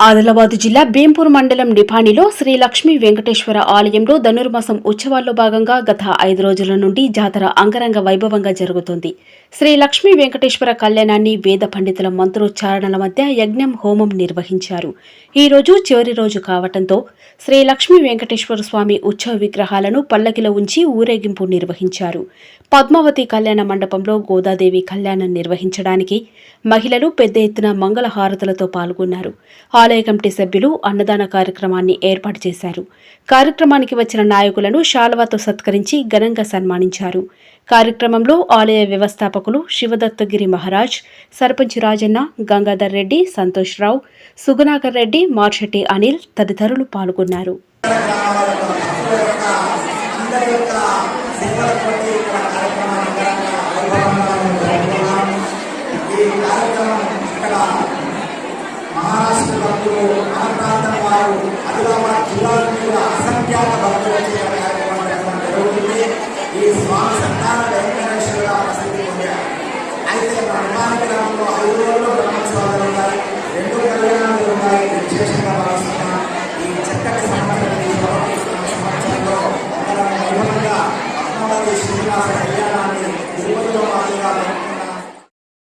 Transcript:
ఆదిలాబాద్ జిల్లా భీంపూర్ మండలం నిపాణిలో శ్రీ లక్ష్మీ వెంకటేశ్వర ఆలయంలో ధనుర్మాసం ఉత్సవాల్లో భాగంగా గత ఐదు రోజుల నుండి జాతర అంగరంగ వైభవంగా జరుగుతోంది. శ్రీ లక్ష్మీ వెంకటేశ్వర కళ్యాణాన్ని వేద పండితుల మంత్రోచ్చారణల మధ్య యజ్ఞం హోమం నిర్వహించారు. ఈ రోజు చివరి రోజు కావటంతో శ్రీ లక్ష్మీ వెంకటేశ్వర స్వామి ఉత్సవ విగ్రహాలను పల్లకిలో ఉంచి ఊరేగింపు నిర్వహించారు. పద్మావతి కళ్యాణ మండపంలో గోదాదేవి కళ్యాణం నిర్వహించడానికి మహిళలు పెద్ద ఎత్తున మంగళ హారతులతో పాల్గొన్నారు. ఆలయ కమిటీ సభ్యులు అన్నదాన కార్యక్రమాన్ని ఏర్పాటు చేశారు. కార్యక్రమానికి వచ్చిన నాయకులను శాల్వాతో సత్కరించి ఘనంగా సన్మానించారు. కార్యక్రమంలో ఆలయ వ్యవస్థాపకులు శివదత్తగిరి మహారాజ్ సర్పంచ్ రాజన్న గంగాధర్ రెడ్డి సంతోష్ రావు సుగుణాకర్ రెడ్డి మార్షెట్టి అనిల్ తదితరులు పాల్గొన్నారు. భక్తులు ఆ ప్రాంతం వారు ఆదిలాబాద్ జిల్లాలో మీద అసంఖ్యాక భక్తులు వచ్చే కార్యక్రమం జరుగుతుంది ఈ స్వామి సంతాన వెంకటేశ్వరుగా ప్రసిద్ధి పొందారు. అయితే బ్రహ్మాన గ్రామంలో ఐదు రోజులు బ్రహ్మోత్సవాలు ఉన్నాయి రెండు కళ్యాణాలు ఉన్నాయి విశేషంగా భావిస్తున్న. ఈ చక్కటి సంవత్సరం సంవత్సరంలో నిర్వహంగా అమరావతి శ్రీనివాస